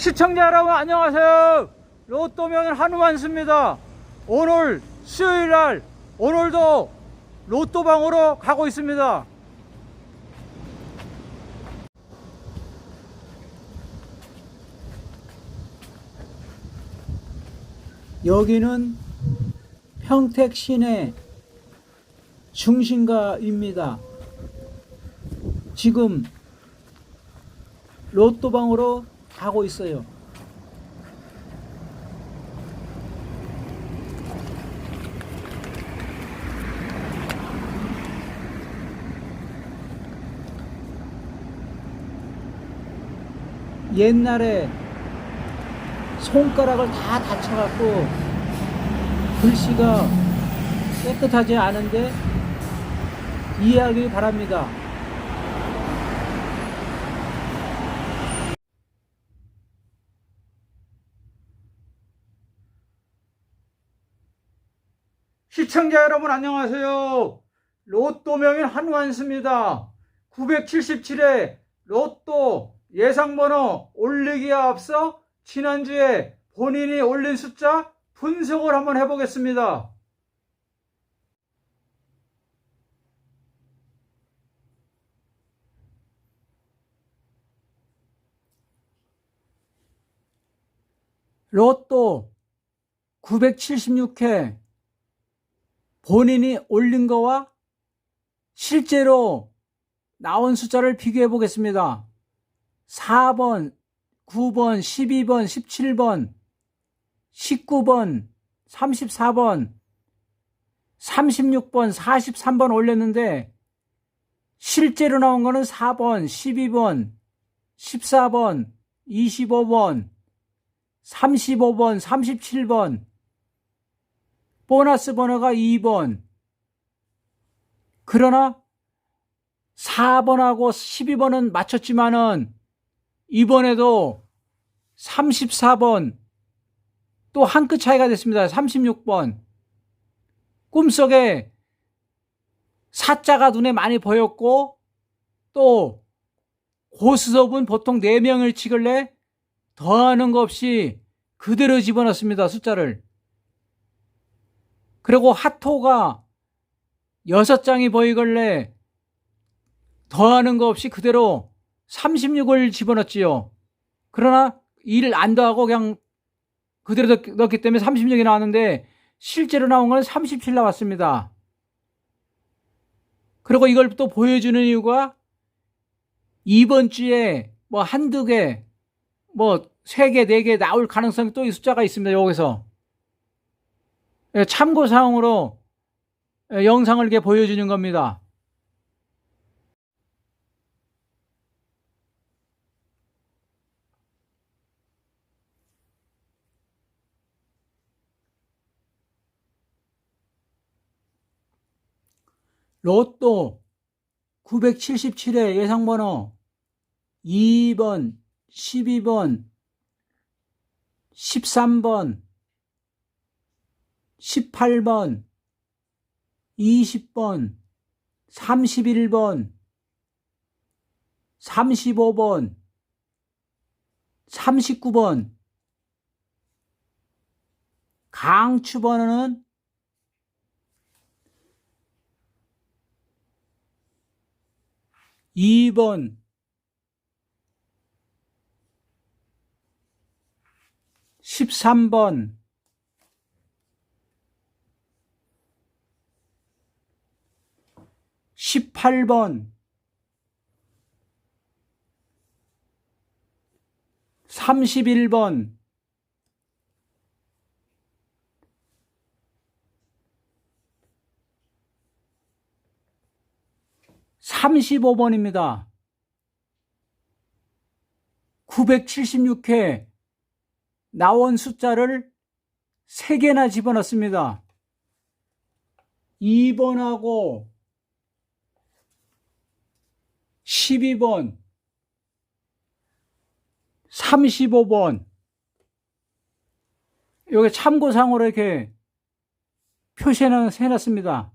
시청자 여러분 안녕하세요. 로또명인 한우만수입니다. 오늘 수요일 날 오늘도 로또방으로 가고 있습니다. 여기는 평택 시내 중심가입니다. 지금 로또방으로 가고 있어요. 옛날에 손가락을 다 다쳐갖고 글씨가 깨끗하지 않은데 이해하기 바랍니다. 시청자 여러분 안녕하세요. 로또 명인 한완수입니다. 977회 로또 예상번호 올리기에 앞서 지난주에 본인이 올린 숫자 분석을 한번 해보겠습니다. 로또 976회 본인이 올린 거와 실제로 나온 숫자를 비교해 보겠습니다. 4번, 9번, 12번, 17번, 19번, 34번, 36번, 43번 올렸는데 실제로 나온 거는 4번, 12번, 14번, 25번, 35번, 37번, 보너스 번호가 2번. 그러나 4번하고 12번은 맞췄지만은 이번에도 34번 또 한 끗 차이가 됐습니다. 36번. 꿈속에 사자가 눈에 많이 보였고 또 고스톱은 보통 4명을 치길래 더하는 거 없이 그대로 집어넣습니다. 숫자를. 그리고 핫토가 여섯 장이 보이길래 더하는 거 없이 그대로 36을 집어넣지요. 그러나 일을 안 더하고 그냥 그대로 넣- 넣기 때문에 36이 나왔는데 실제로 나온 건 37 나왔습니다. 그리고 이걸 또 보여주는 이유가 이번 주에 뭐 한두 개, 뭐 세 개, 네 개 나올 가능성이 또 이 숫자가 있습니다. 여기서. 예, 참고 사항으로 예, 영상을 이렇게 보여주는 겁니다. 로또 977회 예상번호 2번, 12번, 13번, 18번, 20번, 31번, 35번, 39번, 강추 번호는 2번, 13번, 18번, 31번, 35번입니다. 976회 나온 숫자를 3개나 집어넣습니다. 2번하고 12번, 35번. 여기 참고상으로 이렇게 표시는 해놨습니다.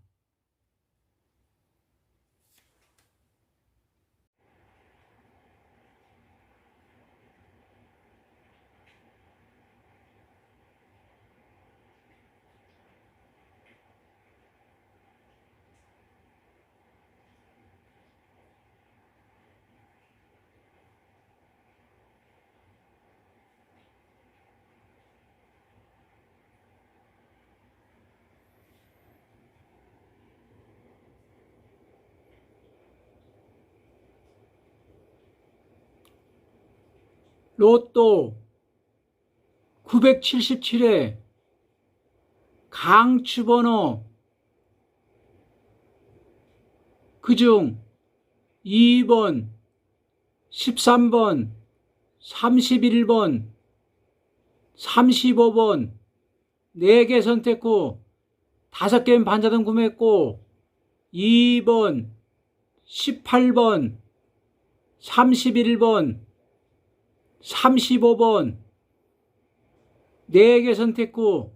로또 977회 강추번호. 그중 2번, 13번, 31번, 35번 4개 선택 후 5개는 반자동 구매했고 2번, 18번, 31번, 35번 4개 선택 후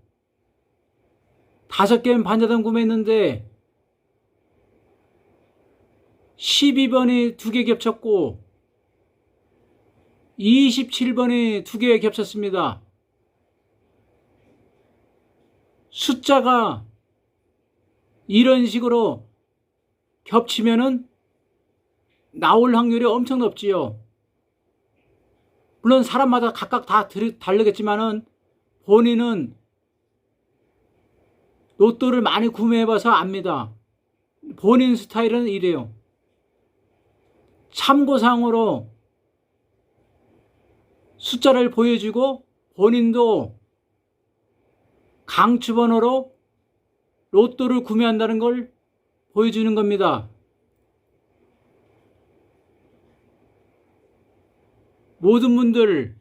5개는 반자동 구매했는데 12번이 2개 겹쳤고 27번이 2개 겹쳤습니다. 숫자가 이런 식으로 겹치면은 나올 확률이 엄청 높지요. 물론 사람마다 각각 다 들- 다르겠지만은 본인은 로또를 많이 구매해봐서 압니다. 본인 스타일은 이래요. 참고상으로 숫자를 보여주고 본인도 강추번호로 로또를 구매한다는 걸 보여주는 겁니다. 모든 분들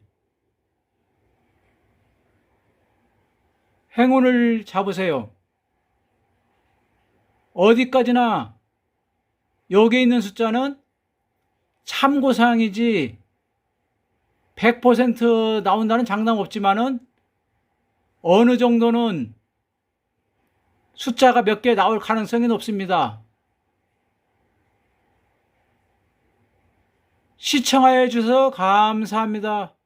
행운을 잡으세요. 어디까지나 여기 있는 숫자는 참고사항이지 100% 나온다는 장담 없지만은 어느 정도는 숫자가 몇 개 나올 가능성이 높습니다. 시청하여 주셔서 감사합니다.